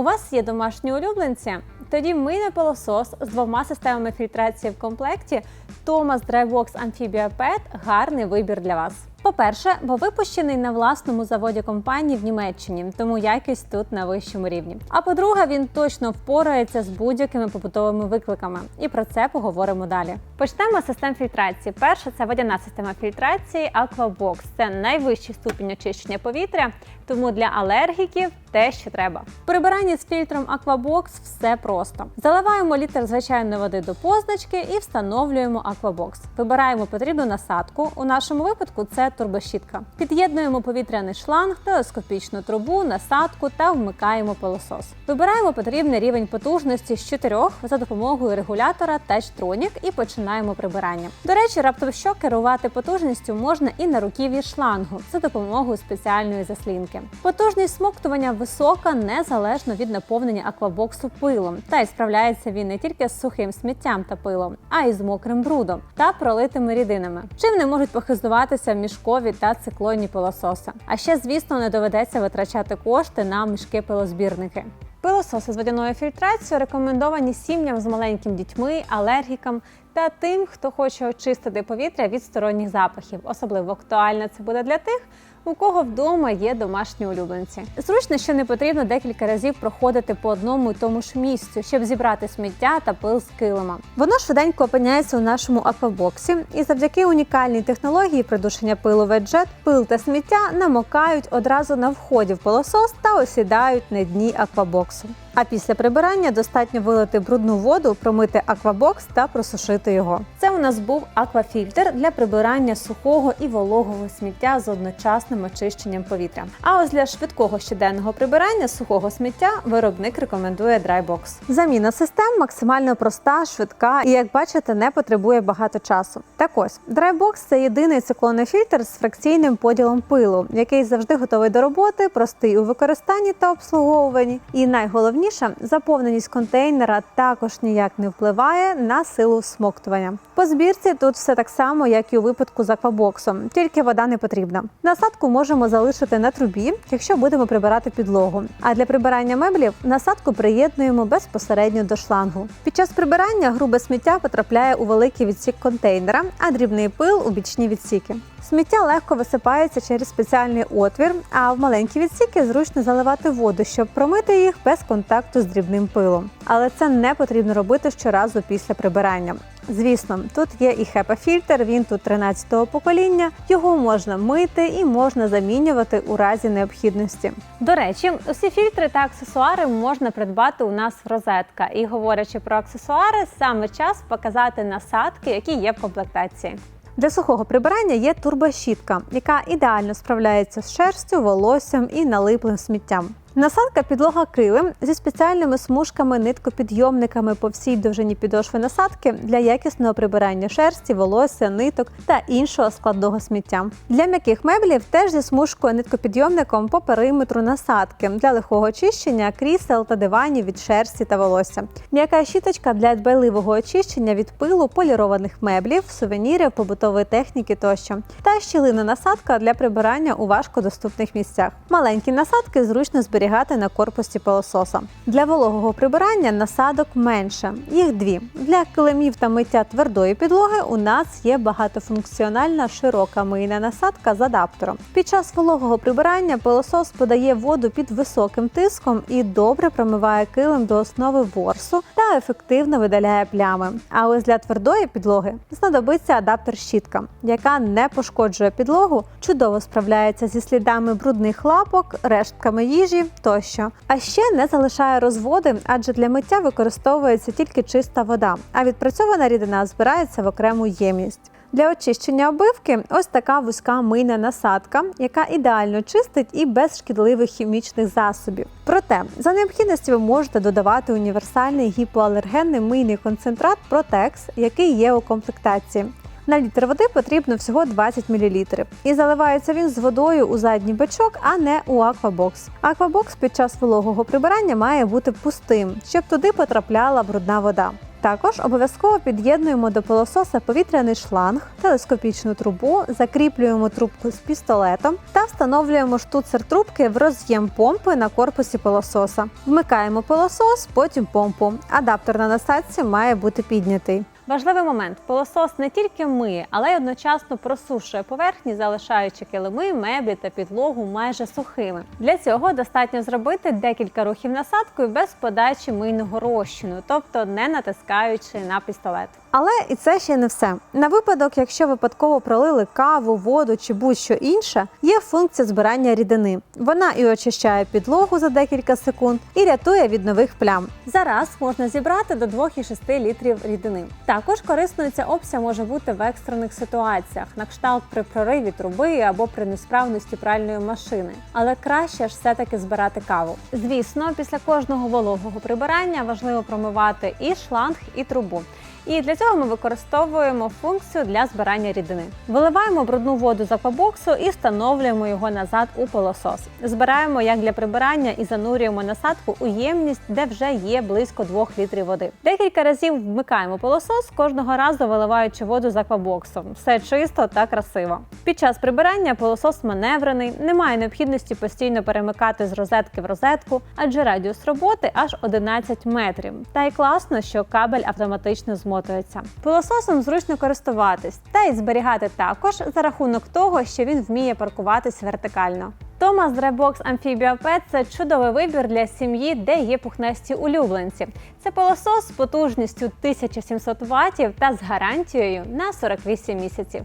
У вас є домашні улюбленці? Тоді мийний пилосос з двома системами фільтрації в комплекті Thomas Drybox Amphibia Pet – гарний вибір для вас. По-перше, бо випущений на власному заводі компанії в Німеччині, тому якість тут на вищому рівні. А по-друге, він точно впорається з будь-якими побутовими викликами. І про це поговоримо далі. Почнемо з систем фільтрації. Перша це водяна система фільтрації Aquabox. Це найвищий ступінь очищення повітря, тому для алергіків те, що треба. В прибиранні з фільтром Aquabox все просто. Заливаємо літр звичайної води до позначки і встановлюємо Aquabox. Вибираємо потрібну насадку. У нашому випадку це турбощітка. Під'єднуємо повітряний шланг, телескопічну трубу, насадку та вмикаємо пилосос. Вибираємо потрібний рівень потужності з чотирьох за допомогою регулятора Touchtronic і починаємо прибирання. До речі, раптом що керувати потужністю можна і на руків'ї шлангу за допомогою спеціальної заслінки. Потужність смоктування висока незалежно від наповнення аквабоксу пилом, та й справляється він не тільки з сухим сміттям та пилом, а й з мокрим брудом та пролитими рідинами. Чим не можуть похизуватися мішкові та циклонні пилососи. А ще, звісно, не доведеться витрачати кошти на мішки пилозбірники. Пилососи з водяною фільтрацією рекомендовані сім'ям з маленькими дітьми, алергікам та тим, хто хоче очистити повітря від сторонніх запахів. Особливо актуально це буде для тих, у кого вдома є домашні улюбленці. Зручно, що не потрібно декілька разів проходити по одному і тому ж місцю, щоб зібрати сміття та пил з килима. Воно швиденько опиняється у нашому аквабоксі, і завдяки унікальній технології придушення пилу веджет, пил та сміття намокають одразу на вході в полосос та осідають на дні аквабоксу. А після прибирання достатньо вилити брудну воду, промити аквабокс та просушити його. Це у нас був аквафільтр для прибирання сухого і вологого сміття з одночасним очищенням повітря. А ось для швидкого щоденного прибирання сухого сміття виробник рекомендує Drybox. Заміна систем максимально проста, швидка і, як бачите, не потребує багато часу. Так ось Drybox – це єдиний циклонний фільтр з фракційним поділом пилу, який завжди готовий до роботи, простий у використанні та обслуговуванні. І найголовніше Найголовніше, заповненість контейнера також ніяк не впливає на силу смоктування. По збірці тут все так само, як і у випадку з аквабоксом, тільки вода не потрібна. Насадку можемо залишити на трубі, якщо будемо прибирати підлогу. А для прибирання меблів насадку приєднуємо безпосередньо до шлангу. Під час прибирання грубе сміття потрапляє у великий відсік контейнера, а дрібний пил у бічні відсіки. Сміття легко висипається через спеціальний отвір, а в маленькі відсіки зручно заливати воду, щоб промити їх без контакту з дрібним пилом. Але це не потрібно робити щоразу після прибирання. Звісно, тут є і HEPA-фільтр, він тут 13-го покоління. Його можна мити і можна замінювати у разі необхідності. До речі, усі фільтри та аксесуари можна придбати у нас в розетка. І говорячи про аксесуари, саме час показати насадки, які є в комплектації. Для сухого прибирання є турбощітка, яка ідеально справляється з шерстю, волоссям і налиплим сміттям. Насадка підлога килим зі спеціальними смужками ниткопідйомниками по всій довжині підошви насадки для якісного прибирання шерсті, волосся, ниток та іншого складного сміття. Для м'яких меблів теж зі смужкою ниткопідйомником по периметру насадки для легкого очищення крісел та диванів від шерсті та волосся. М'яка щіточка для дбайливого очищення від пилу, полірованих меблів, сувенірів, побутової техніки тощо. Та щілина насадка для прибирання у важкодоступних місцях. Маленькі насадки зручно зберігати зберігати на корпусі пилососа. Для вологого прибирання насадок менше. Їх дві. Для килимів та миття твердої підлоги у нас є багатофункціональна широка мийна насадка з адаптером. Під час вологого прибирання пилосос подає воду під високим тиском і добре промиває килим до основи ворсу та ефективно видаляє плями. А ось для твердої підлоги знадобиться адаптер щітка, яка не пошкоджує підлогу, чудово справляється зі слідами брудних лапок, рештками їжі тощо. А ще не залишає розводи, адже для миття використовується тільки чиста вода, а відпрацьована рідина збирається в окрему ємність. Для очищення обивки ось така вузька мийна насадка, яка ідеально чистить і без шкідливих хімічних засобів. Проте, за необхідності ви можете додавати універсальний гіпоалергенний мийний концентрат Protex, який є у комплектації. На літр води потрібно всього 20 мл. І заливається він з водою у задній бачок, а не у аквабокс. Аквабокс під час вологого прибирання має бути пустим, щоб туди потрапляла брудна вода. Також обов'язково під'єднуємо до пилососа повітряний шланг, телескопічну трубу, закріплюємо трубку з пістолетом та встановлюємо штуцер трубки в роз'єм помпи на корпусі пилососа. Вмикаємо пилосос, потім помпу. Адаптер на насадці має бути піднятий. Важливий момент: пилосос не тільки миє, але й одночасно просушує поверхні, залишаючи килими, меблі та підлогу майже сухими. Для цього достатньо зробити декілька рухів насадкою без подачі мийного розчину, тобто не натискаючи на пістолет. Але і це ще не все. На випадок, якщо випадково пролили каву, воду чи будь-що інше, є функція збирання рідини. Вона і очищає підлогу за декілька секунд і рятує від нових плям. Зараз можна зібрати до 2,6 літрів рідини. Також корисною ця опція може бути в екстрених ситуаціях, на кшталт при прориві труби або при несправності пральної машини. Але краще ж все-таки збирати каву. Звісно, після кожного вологого прибирання важливо промивати і шланг, і трубу. І для цього ми використовуємо функцію для збирання рідини. Виливаємо брудну воду з аквабоксу і встановлюємо його назад у пилосос. Збираємо як для прибирання і занурюємо насадку у ємність, де вже є близько 2 літрів води. Декілька разів вмикаємо пилосос, кожного разу виливаючи воду з аквабоксу. Все чисто та красиво. Під час прибирання пилосос маневрений, немає необхідності постійно перемикати з розетки в розетку, адже радіус роботи аж 11 метрів. Та й класно, що кабель автоматично змотується. Пилососом зручно користуватись та й зберігати також за рахунок того, що він вміє паркуватись вертикально. Thomas Drebox Amphibia Pet – це чудовий вибір для сім'ї, де є пухнасті улюбленці. Це пилосос з потужністю 1700 Вт та з гарантією на 48 місяців.